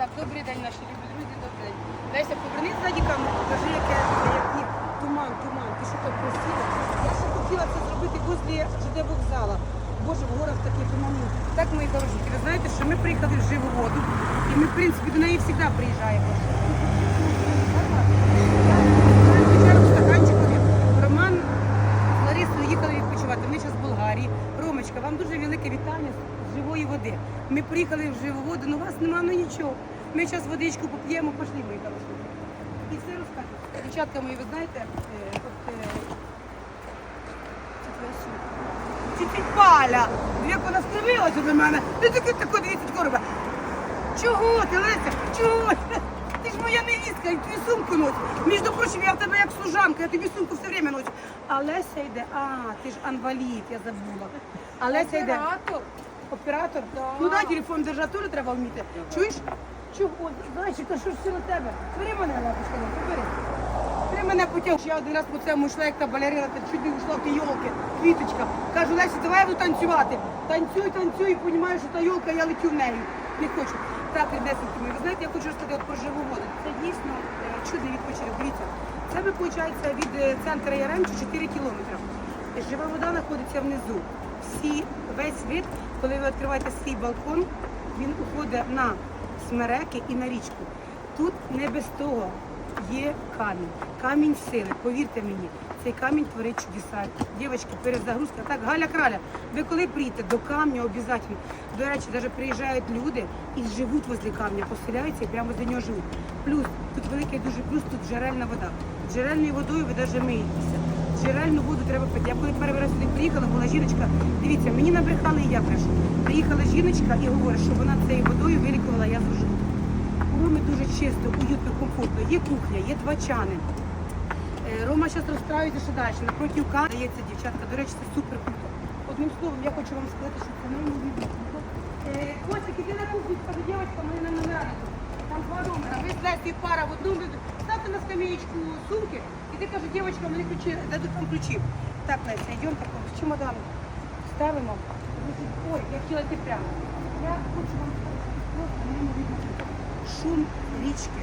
Так, добрий день, наші любі друзі, добрий день. Леся, поверни ззаді камеру, покажи, яке який туман, туман. Ти що так красиво? Я ще хотіла це зробити возле ЖД вокзала. Боже, в горах такий туман. Так, мої хорошенькі, ви знаєте, що ми приїхали в живу воду, і ми, в принципі, до неї завжди приїжджаємо. Роман з Ларисою їхали відпочивати. Вони зараз в Болгарії. Ромочка, вам дуже велике вітання з живої води. Ми приїхали в живу воду, але у вас нема ну нічого. Ми зараз водичку поп'ємо, пошли мої хороші. І все розкажемо. Дівчатка мої, ви знаєте, е, от сумка. Тіть Паля, як вона скривилася до мене. Ти таке тако дивіться, робить. Чого ти, Леся? Чого? Ти ж моя невістка, і твою сумку носить. Між прочим, я в тебе як служанка, я тобі сумку все время ношу. А Леся йде, а, ти ж анвалід, я забула. А Леся йде. Оператор. Ну дай телефон держати теж треба вміти. Чуєш? Чого? Зайчика, що ж це на тебе? Бери мене, лапочка, побери. Бери мене потяг. Я один раз по цьому йшла, як та балерина, та чуть не йшла в ті йолки, квіточка. Кажу, Лесі, давай я буду танцювати. Танцюй, танцюй, і розумію, що та йолка, я летю в неї. Не хочу. Так, рідесеньки мої, ви знаєте, я хочу розказати от про живу воду. Це дійсно е, чудний відпочинок. Дивіться, це ви, виходить, від е, центру Яремчі 4 кілометри. Жива вода знаходиться внизу. Всі, весь вид, коли ви відкриваєте свій балкон, він уходить на смереки і на річку. Тут не без того є камінь. Камінь сили. Повірте мені, цей камінь творить чудеса. Дівчатки, перезагрузка. Так, Галя Краля, ви коли приїдете до камня, обов'язково. До речі, навіть приїжджають люди і живуть возле камня, поселяються і прямо за нього живуть. Плюс тут великий дуже плюс, тут джерельна вода. Джерельною водою ви навіть миєтеся. Джерельну воду треба пити. Я коли перший раз сюди приїхала, була жіночка. Дивіться, мені набрехали і я брешу. Приїхала жіночка і говорить, що вона цією водою вилікувала я зужу. Роми дуже чисто, уютно, комфортно. Є кухня, є два чани. Е, Рома зараз розстраюється ще далі. Напроти Кан дається дівчатка. До речі, це супер круто. Одним словом, я хочу вам сказати, що це неймовірно. круто. Е, Костик, іди на кухню, скажи, дівчатка, мене на номера. Там два номера. Ви з пара в одному. Ставте на скамеечку сумки. Ти кажу, дівчатка, мені ключі, дадуть вам ключі. Так, Леся, йдемо так, в чемодан. Ставимо. Ой, я хотіла йти прямо. Я хочу вам сказати, просто. Шум річки,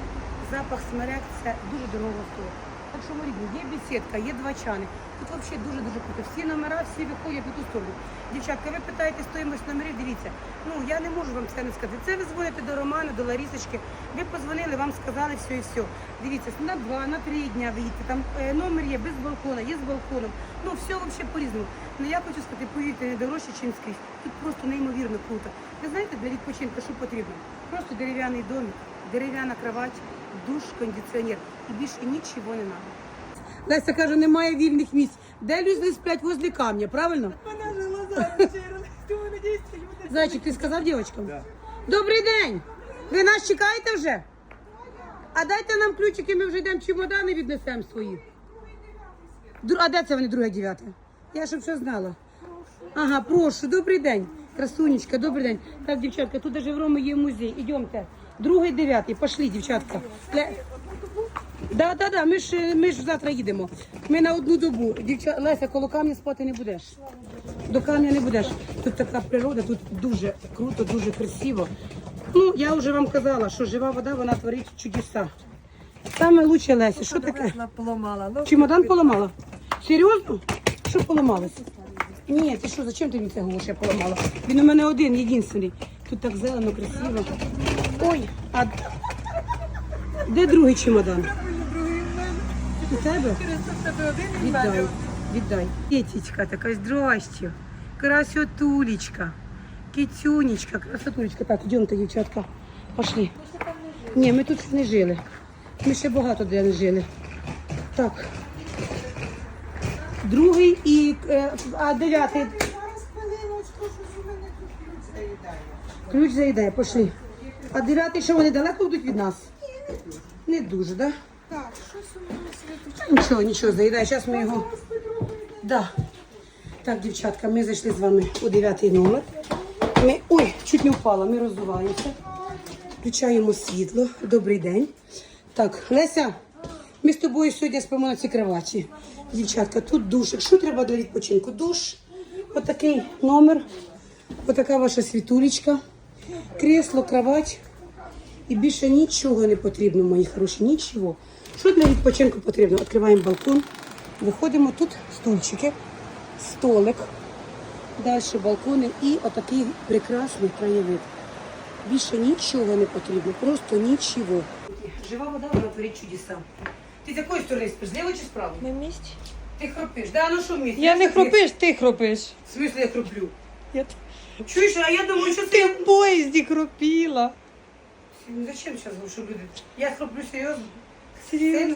запах смерек це дуже дорого стоїть. Так що, мої є бесідка, є два чани. Тут взагалі дуже-дуже круто. Всі номера, всі виходять на ту сторону. Дівчатка, ви питаєте стоїмость номерів, дивіться. Ну, я не можу вам це не сказати. Це ви дзвоните до Романа, до Ларісочки. Ви позвонили, вам сказали все і все. Дивіться, на два, на три дня виїдьте. Там е, номер є без балкона, є з балконом. Ну, все взагалі по-різному. Ну, я хочу сказати, повірте, не дорожче, ніж скрізь. Тут просто неймовірно круто. Ви знаєте, для відпочинку що потрібно? Просто дерев'яний домик, дерев'яна кровать, душ, кондиціонер. І більше нічого не треба. Леся каже, немає вільних місць. Де люди сплять возле камня, правильно? Мене ж глаза. Думаю, надіюсь, люди. Зайчик, ти сказав дівчатам? Добрий день! Ви нас чекаєте вже? А дайте нам ключики, ми вже йдемо чемодани віднесемо свої. Дру- А де це вони друге дев'яте? Я щоб все знала. Ага, прошу, добрий день. Красунечка, добрий день. Так, дівчатка, тут даже в Роми є музей. Ідемте. Другий, дев'ятий, пошли, дівчатка. Ле- Да, да, да, ми ж, ми ж завтра їдемо. Ми на одну добу. Дівча... Леся, коло камня спати не будеш. До камня не будеш. Тут така природа, тут дуже круто, дуже красиво. Ну, я вже вам казала, що жива вода, вона творить чудеса. Саме лучше Леся, що таке? Чемодан поламала? Серйозно? Що поламалось? Ні, ти що, зачем ти мені це говориш, я поламала? Він у мене один, єдинственний. Тут так зелено, красиво. Ой, а де другий чемодан? У тебе? Віддай, віддай. Петечка така, здрасте. Красотулечка. Китюнечка, красотулечка. Так, йдемте, дівчатка. Пошли. Ні, ми тут не жили. Ми ще багато де не жили. Так. Другий і е, а дев'ятий. Зараз хвилиночку, що у мене тут ключ заїдає. Ключ заїдає, пошли. А дев'ятий, що вони далеко будуть від нас? Не дуже, так? Так, щось у мене. Нічого, нічого, заїдає. Зараз ми його. Да. Так, дівчатка, ми зайшли з вами у дев'ятий номер. Ми... Ой, чуть не впала, ми роздуваємося. Включаємо світло. Добрий день. Так, Леся, ми з тобою сьогодні спимо на цій кроваті. Дівчатка, тут душ. Що треба для відпочинку? Душ, отакий номер, отака ваша світулечка, кресло, кровать. І більше нічого не потрібно, мої хороші, нічого. Що для відпочинку потрібно? Відкриваємо балкон, виходимо тут стульчики, столик, далі балкони і отакий прекрасний краєвид. Більше нічого не потрібно, просто нічого. Жива вода, вона творить чудеса. Ти з якої сторони спиш, зліво чи справа? На місці? Ти хропиш, да? Ну що місць? Я не хропиш, ти хропиш. В смысле я хроплю? Я Чуєш, а я думаю, що Ти в поїзді хропіла. Ну зачем зараз говорю, люди? Я хроплю серйозно? Серйозно?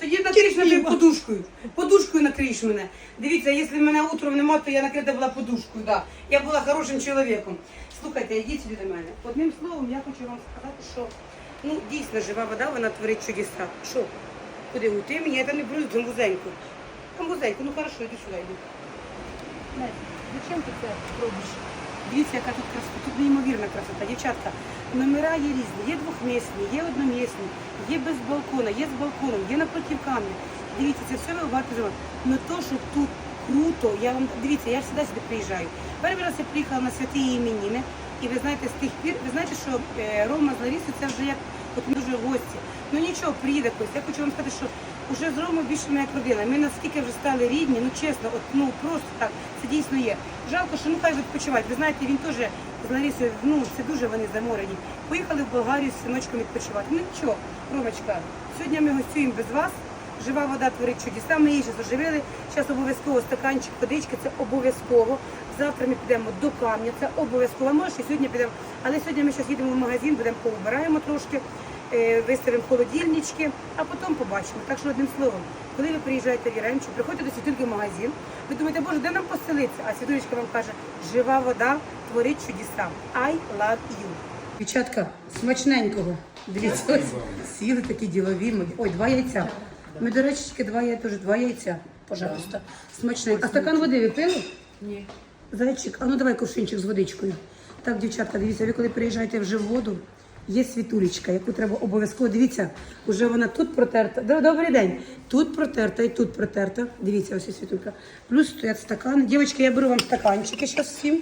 Тоді накриєш мене подушкою. Подушкою накриєш мене. Дивіться, якщо мене утром нема, то я накрита була подушкою, да. Я була хорошим чоловіком. Слухайте, йдіть сюди до мене. Одним словом, я хочу вам сказати, що ну, дійсно жива вода, вона творить чудеса. Що? Куди ти мені? Я там не беру там вузеньку. Там вузеньку, ну хорошо, йди сюди, йди. Зачем ти це робиш? Дивіться, яка тут красота, тут неймовірна красота. Дівчатка, номера є різні, є двохмісні, є одномісні, є без балкона, є з балконом, є напротив камня. Дивіться, це все ви варто зробити. Но то, що тут круто, я вам дивіться, я ж сюди сюди приїжджаю. Перший раз я приїхала на святі іменіни, і ви знаєте, з тих пір, ви знаєте, що е, Рома з Ларісою це вже як от дуже гості. Ну нічого, приїде хтось. Я хочу вам сказати, що вже з Ромою більше ми як родина. Ми наскільки вже стали рідні, ну чесно, от ну просто так, це дійсно є. Жалко, що ну хай же відпочивають. Ви знаєте, він теж з Ларісою, ну це дуже вони заморені. Поїхали в Болгарію з синочком відпочивати. Ну нічого, Ромочка, сьогодні ми гостюємо без вас. Жива вода творить чудеса. Ми її зараз оживили. Зараз обов'язково стаканчик водички, це обов'язково. Завтра ми підемо до камня, це обов'язково. Може, сьогодні підемо. Але сьогодні ми зараз їдемо в магазин, будемо поубираємо трошки, виставимо холодильнички, а потім побачимо. Так що одним словом, коли ви приїжджаєте в Яремчу, приходите до світульки в магазин, ви думаєте, боже, де нам поселитися? А світулечка вам каже, жива вода творить чудеса. I love you. Дівчатка, смачненького. Дивіться, ось сіли такі ділові. ми- Ой, два яйця. Ми, до речі, два яйця, теж два яйця, пожалуйста. Смачненько. А стакан води ви пили? Ні. Зайчик, а ну давай кувшинчик з водичкою. Так, дівчатка, дивіться, ви коли приїжджаєте вже в воду, є світулечка, яку треба обов'язково. Дивіться, вже вона тут протерта. Добрий день. Тут протерта і тут протерта. Дивіться, ось світулька. Плюс стоять стакани. Дівчатки, я беру вам стаканчики зараз всім.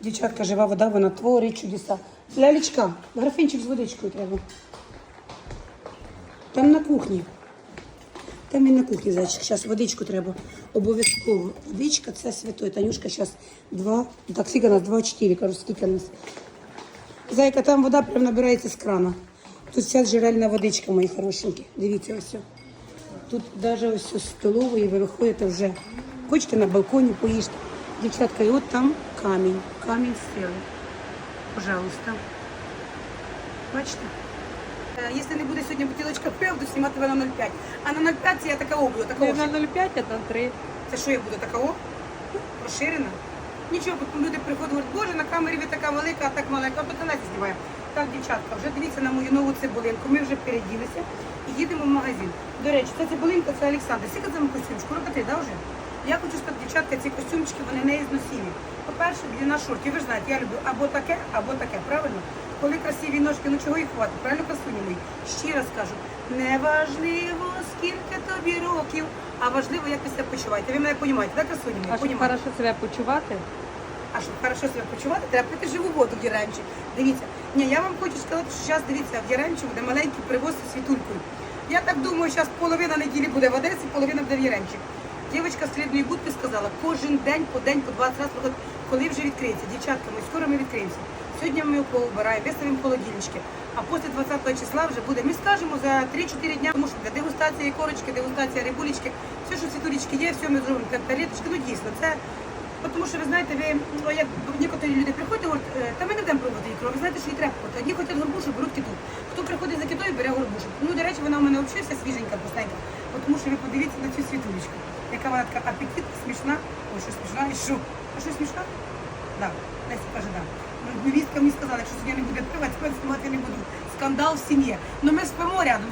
Дівчатка, жива вода, вона творить чудеса. Лялечка, графинчик з водичкою треба. Там на кухні. Там і на кухні, зайчик. Зараз водичку треба. Обов'язково. Водичка це святой. Танюшка зараз два. Так, скільки нас? Два, чотири. Кажу, скільки нас. Зайка, там вода прям набирається з крана. Тут вся джерельна водичка, мої хорошенькі. Дивіться ось. Тут навіть ось з столової ви виходите вже. Хочете на балконі поїсти. Дівчатка, і от там камінь. Камінь сили. Пожалуйста. Бачите? Е, Якщо не буде сьогодні бутилочка пива, буду знімати на 0,5. А на 0,5 це я така буду, така Не ось. на 0,5, а на 3. Це що я буду така о? Розширена? Нічого, потім люди приходять, говорять, боже, на камері ви така велика, а так маленька, а потім Леся знімає. Так, дівчатка, вже дивіться на мою нову цибулинку. Ми вже переділися і їдемо в магазин. До речі, ця цибулинка це Олександр. Скільки це костюмчику? Рока ти, да, вже? Я хочу сказати, дівчатка, ці костюмчики, вони не зносимі. По-перше, длина шортів, ви ж знаєте, я люблю або таке, або таке, правильно? Коли красиві ножки, ну чого їх хватить? Правильно красуні мої? Ще раз кажу, не важливо, скільки тобі років, а важливо, як ви себе почуваєте. Ви мене розумієте, так, красуні мої? А щоб Понімаєте? хорошо себе почувати, А щоб хорошо себе почувати, треба пити живу воду в. Дивіться, ні, я вам хочу сказати, що зараз дивіться, в Яремчі буде маленький привоз з світулькою. Я так думаю, зараз половина неділі буде в Одесі, половина буде в Яремчі. Дівчинка з середньої будки сказала, кожен день по день, по 20 разів коли вже відкриється. Дівчатка, ми скоро ми відкриємося. Сьогодні ми його поубираємо, виставимо холодильнички. А після 20 числа вже буде, ми скажемо за 3-4 дня, тому що буде дегустація корочки, дегустація рибулечки, все, що світулечки є, все ми зробимо. Та- Тарілочки, ну дійсно, це Тому що ви знаєте, ви ну, як некоторі люди приходять, говорять, «Е, та ми не будемо пробувати ікру, ви знаєте, що її треба пробувати. Одні хочуть горбушу, беруть киту. Хто приходить за китою, бере горбушу. Ну, до речі, вона у мене взагалі вся свіженька, пустенька. От Тому що ви подивіться на цю світулечку. Яка вона така апетитна, смішна. Ой, що смішна, і що? А що смішна? Да. Леся каже, да. Невістка мені сказала, якщо сьогодні не буде пива, то я не буду. Скандал в сім'ї. Ну ми спимо рядом.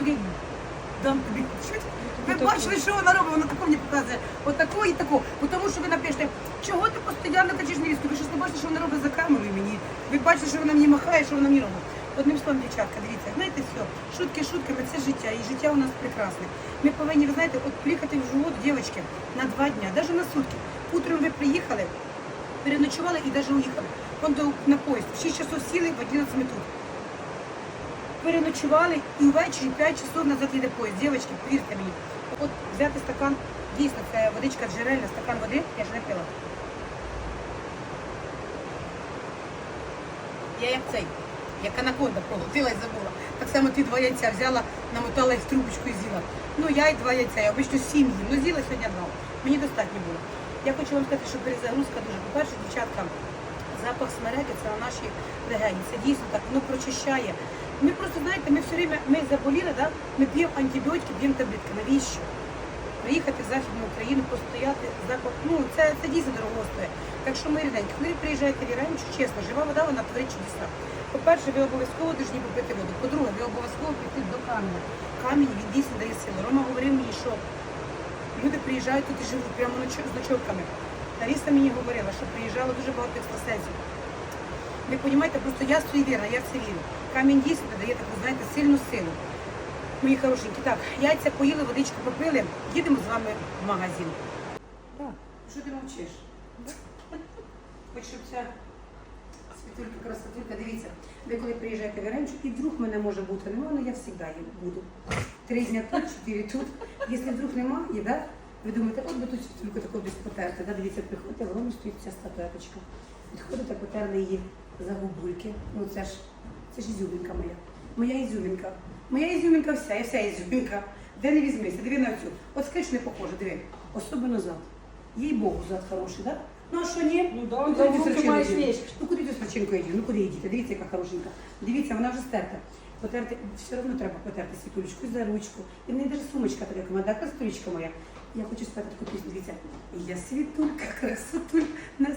Дам тобі чуть. Ви бачили, що вона робить, вона таку мені показує. Отако і тако. Бо Тому що ви напишете, чого ти постійно кричиш невістку? Ви щось не бачите, що вона робить за камерою мені. Ви бачите, що вона мені махає, що вона мені робить. Одним словом, дівчатка, дивіться, знаєте, все, шутки шутками, це життя, і життя у нас прекрасне. Ми повинні, ви знаєте, от приїхати в живот, дівчатки, на два дня, навіть на сутки. Утром ви приїхали, переночували і навіть уїхали. Вон до, на поїзд. В 6 часов сіли, в 11 ми тут. Переночували і ввечері 5 часов назад їде поїзд. Дівчатки, повірте мені, от взяти стакан, дійсно, це водичка джерельна, стакан води, я ж не пила. Я як цей, як анаконда проглотила і забула. Так само ти два яйця взяла, намотала їх в трубочку і з'їла. Ну я і два яйця, я обично сім їм, ну з'їла сьогодні два. Мені достатньо було. Я хочу вам сказати, що перезагрузка дуже. По-перше, дівчатка, запах смереки це на наші легені. Це дійсно так, воно прочищає. Ми просто, знаєте, ми все время, ми заболіли, да? ми п'ємо антибіотики, п'ємо таблетки. Навіщо? Приїхати в Західну Україну, постояти запах, ну це, це дійсно дорого стоїть. Так що ми ріденькі, коли приїжджаєте в Іранчу, чесно, жива вода, вона творить чудеса. По-перше, ви обов'язково повинні попити воду. По-друге, ви обов'язково піти до каменя. Камінь він дійсно дає силу. Рома говорив мені, що люди приїжджають тут і живуть прямо з ночовками. Лариса мені говорила, що приїжджало дуже багато екстрасенсів. Ви розумієте, просто я суєвірна, я в це вірю. Камінь дійсно дає таку, знаєте, сильну силу. Мої хорошенькі, так, яйця поїли, водичку попили, їдемо з вами в магазин. Так, що ти мовчиш? Хоч щоб ця світулька, красотулька, дивіться, ви коли приїжджаєте в Яремчук, і вдруг мене може бути нема, але я завжди буду. Три дня тут, чотири тут. Якщо вдруг немає, да? ви думаєте, от би тут світульку таку десь потерти. Да? Дивіться, приходите, в Ромі стоїть ця статуеточка. Підходите, потерли її за губульки. Ну це ж, це ж ізюмінка моя. Моя ізюмінка. Моя ізюмінка вся, я вся ізюмінка. Де не візьмися, диви на цю. От скажи, що не похоже, диви. Особливо зад. Їй Богу, зад хороший, так? Да? Ну а що ні? Ну да, Ну, да, куди руки ти маєш вещь. Ну куди ти з причинкою? Ну куди йдете? Дивіться, яка хорошенька. Дивіться, вона вже стерта. Потерти, все одно треба потерти світулечку за ручку. І в неї даже сумочка така, команда, красотулечка моя. Я хочу спати таку пісню, дивіться. Я світулька, красотуль.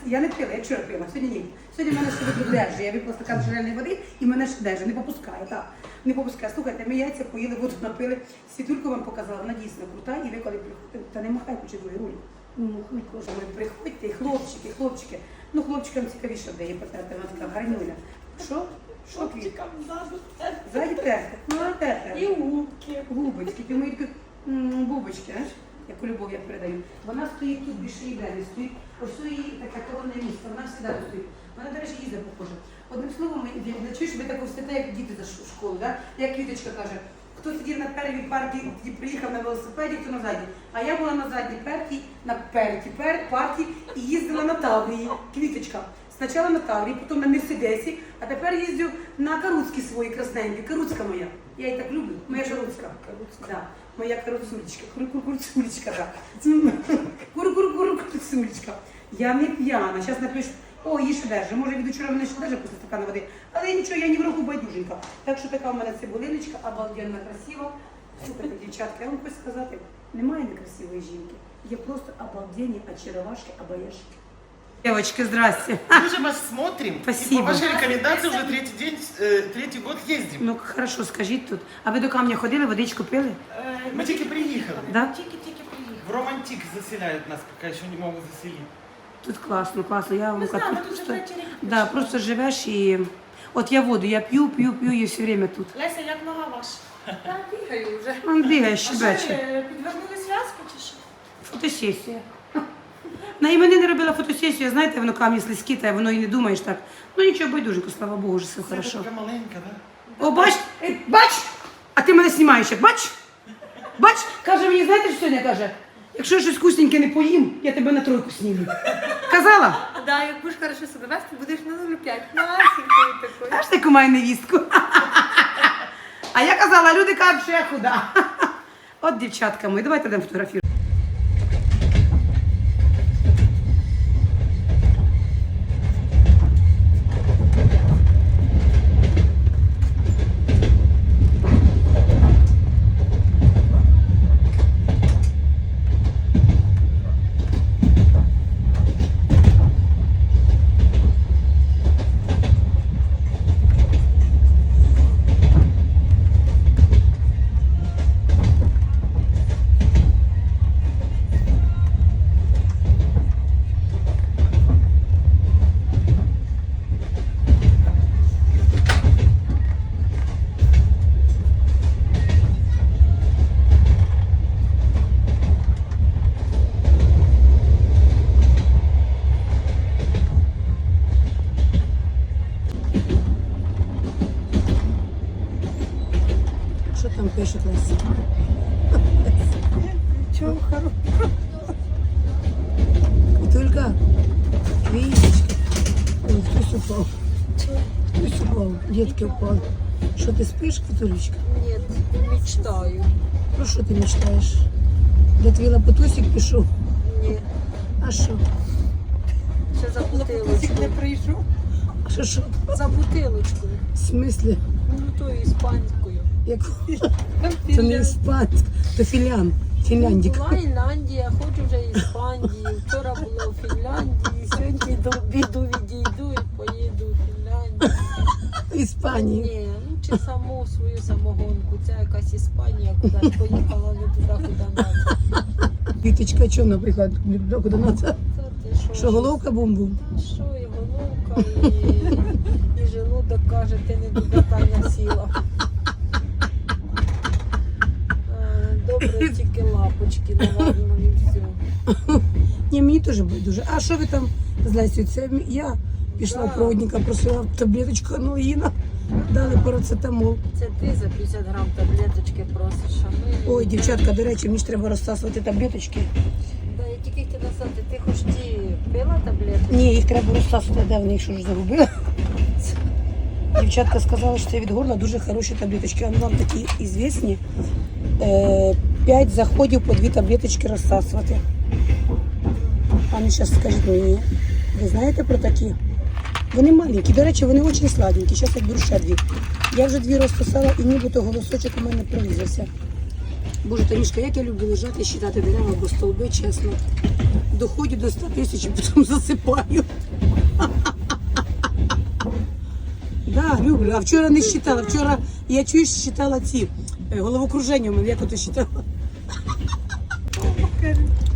Я не пила, я вчора пила, сьогодні ні. Сьогодні мене ще держи. Я випила стакан джерельної води і мене ще держи, не попускає, так. Не попускає. Слухайте, ми яйця поїли, воду напили. Світульку вам показала, вона дійсно крута. І ви коли приходите, та не махай другий руль. Ну, боже мой, приходьте, і хлопчики, хлопчики. Ну, хлопчикам цікавіше де є потерти, вона така гарнюля. Що? Що квіт? Ззаді терти. Ну, а терти. І губки. Губочки, ти мої бубочки, знаєш, яку любов я передаю. Вона стоїть тут більше ніде не стоїть. Ось її таке коронне місце, вона завжди тут стоїть. Вона, до речі, їздить похоже. Одним словом, я- я чуєш, ви так встите, як діти за школу, да? як Квіточка каже. Хто сидів на первій партії, тоді приїхав на велосипеді, хто на задній. А я була на задній партії, на першій пер, партії і їздила на Таврії. Квіточка. Спочатку на Таврії, потім на Мерседесі, а тепер їздю на Каруцькі свої красненькі. Каруцька моя. Я її так люблю. Моя Каруцька. Да. Моя каруцулечка. Кур-кур-курцулечка, так. Кур-кур-кур-курцулечка. Я не п'яна. Зараз напишу. О, її ще держи. Може, від вчора мене ще держи після стакана води. Але нічого, я ні в руку байдуженька. Так що така в мене цибулиночка, обалденно красива. Слухайте, дівчатка, я вам хочу сказати, немає некрасивої жінки. Є просто обалденні очаровашки, обаяшки. Девочки, здрасте. Мы же вас смотрим. И Спасибо. по вашей рекомендации уже третий день, э, третий год ездим. Ну, хорошо, скажіть тут. А ви до камня ходили, водичку пили? Мы только приехали. Да? Тільки-тільки приїхали. В романтик заселяют нас, пока еще не могут заселить. Тут класно, класно. Я вам Ми знаємо, кажу, тут вже просто, третій рік да, пішов. просто живеш і. От я воду, я п'ю, п'ю, п'ю і все время тут. Леся, як нога ваша? Та бігаю вже. Он бігає, А що ви щебече. підвернули зв'язку чи що? Фотосесія. На імени не робила фотосесію, знаєте, воно камні слизькі, та воно і не думаєш так. Ну нічого, байдуженько, слава Богу, вже все хорошо. Такая маленькая, да? О, бач, е, бач! А ти мене знімаєш, як бач? Бач, каже мені, знаєте, що сьогодні каже? Якщо я щось вкусненьке не поїм, я тебе на тройку сніму. Казала? Да, як будеш хорошо себе вести, будеш на 0,5. Масенькою такою. Аж таку маю невістку. А я казала, люди кажуть, що я худа. От дівчатка мої, давайте дам фотографію. Пишуть Леся? Чого хорошого? Тільки квіточки. Ой, хтось упав. Хтось упав. Дітки впали. Що ти спиш, Квітулечка? Ні, мечтаю. Про що ти мечтаєш? Де твій лапотусик пішов? Ні, А що? ще за Лапотусик не прийшов. А що що? За бутилочкою. В смислі? Ну, тою іспанською. Як... Це не іспанська, це філян. Фінляндік. Була Ірландія, хочу вже Іспанії. Вчора було у Фінляндії, сьогодні до обіду відійду і поїду у Фінляндію. Іспанії. Ні, ну чи саму свою самогонку. Це якась Іспанія кудись поїхала не туди, куди треба. Квіточка, що, наприклад, куди надо? Та ти що? Головка бум-бум? Що і головка, і, і желудок каже, ти не туди Таня сіла. А, Добре, тільки лапочки наварено і все. Ні, мені теж дуже. А що ви там з Лесю? Це я пішла Да. в проводника, просила таблеточку аналгіна, дали парацетамол. Це ти за 50 грам таблеточки просиш, а ми... Ой, дівчатка, до речі, мені ж треба розсасувати таблеточки. Да, я тільки хотіла сказати, ти хоч ті пила таблетки? Ні, їх треба розсасувати, де вони їх що ж загубила. Дівчатка сказала, що це від горла дуже хороші таблеточки. Вони вам такі ізвісні. Е, П'ять заходів по дві таблеточки розсасувати. А ну зараз скажіть мені, ви знаєте про такі? Вони маленькі, до речі, вони дуже сладенькі. Зараз я беру ще дві. Я вже дві розсосала і нібито голосочок у мене прорізався. Боже, Танішка, як я люблю лежати і считати дерева або стовби, чесно. Доходю до 100 тисяч і потім засипаю. Да, люблю. А вчора не считала. Вчора я чуєш, считала ці е, головокруження у мене, як ото считала.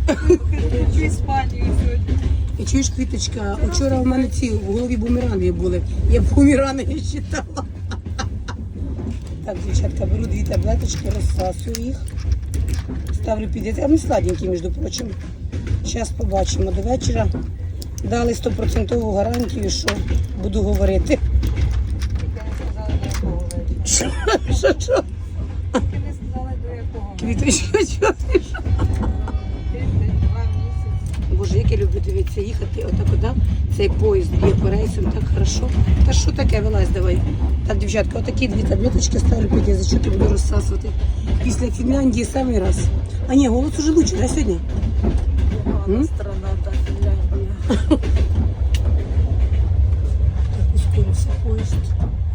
Хочу Іспанію сьогодні. І чуєш, квіточка, вчора у мене ці в голові бумеранги були. Я бумеранги не считала. Так, дівчатка, беру дві таблеточки, розсасую їх. Ставлю під. А вони сладенькі, між прочим. Зараз побачимо. До вечора дали 100% гарантію, що буду говорити. Що, що, що? Тільки не сказали, до якого. Квіточка, що ти? Тиждень, два місяці. Боже, як я люблю дивитися, їхати отак, да? цей поїзд є по рейсам, так хорошо. Та що таке, вилазь давай. Так, дівчатка, отакі дві таблеточки ставлю під язичок і буду розсасувати. Після Фінляндії самий раз. А ні, голос уже лучше, да, сьогодні? М? страна, та Фінляндія.